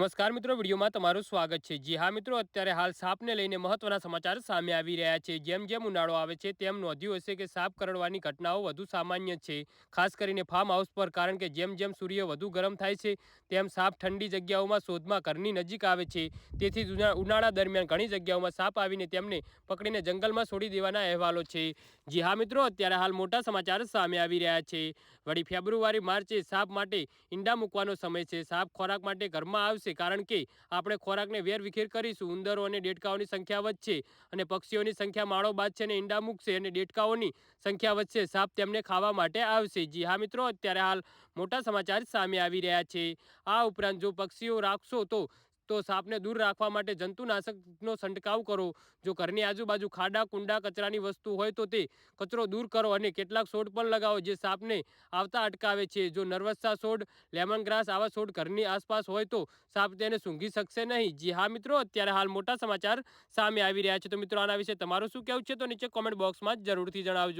નમસ્કાર મિત્રો, વિડીયોમાં તમારું સ્વાગત છે. જી હા મિત્રો, અત્યારે હાલ સાપને લઈને મહત્વના સમાચાર સામે આવી રહ્યા છે. જેમ જેમ ઉનાળો આવે છે, તેમ નોંધ્યું હશે કે સાપ કરડવાની ઘટનાઓ વધુ સામાન્ય છે. ખાસ કરીને ફાર્મ હાઉસ પર, કારણ કે જેમ જેમ સૂર્ય વધુ ગરમ થાય છે, તેમ સાપ ઠંડી જગ્યાઓમાં શોધમાં ઘરની નજીક આવે છે. તેથી ઉનાળા દરમિયાન ઘણી જગ્યાઓમાં સાપ આવીને તેમને પકડીને જંગલમાં છોડી દેવાના અહેવાલો છે. જી હા મિત્રો, અત્યારે હાલ મોટા સમાચાર સામે આવી રહ્યા છે. વળી ફેબ્રુઆરી, માર્ચે સાપ માટે ઈંડા મૂકવાનો સમય છે. સાપ ખોરાક માટે ઘરમાં આવશે. કારણ કે આપણે ખોરાકને વેરવિખેર કરીશું. ઉંદરો અને ડેટકાઓની સંખ્યા વધશે અને પક્ષીઓની સંખ્યા માળો બાંધશે અને ઈંડા મૂકશે અને દેડકાઓની સંખ્યા વધશે. સાપ તેમને ખાવા માટે આવશે. જી હા, મિત્રો, અત્યારે હાલ મોટા સમાચાર સામે આવી રહ્યા છે. આ ઉપરાંત જો પક્ષીઓ રાખશો તો તો સાપને દૂર રાખવા માટે જંતુનાશકનો છંટકાવ કરો. જો ઘરની આજુબાજુ ખાડા, કુંડા, કચરાની વસ્તુ હોય તો તે કચરો દૂર કરો અને કેટલાક છોડ પણ લગાવો જે સાપને આવતા અટકાવે છે. જો નર્વસા છોડ લેમન ગ્રાસ આવા છોડ ઘરની આસપાસ હોય તો સાપ તેને સૂંઘી શકશે નહીં. જી હા મિત્રો, અત્યારે હાલ મોટા સમાચાર સામે આવી રહ્યા છે. તો મિત્રો, આના વિશે તમારું શું કહેવું છે તો નીચે કોમેન્ટ બોક્સમાં જરૂરથી જણાવજો.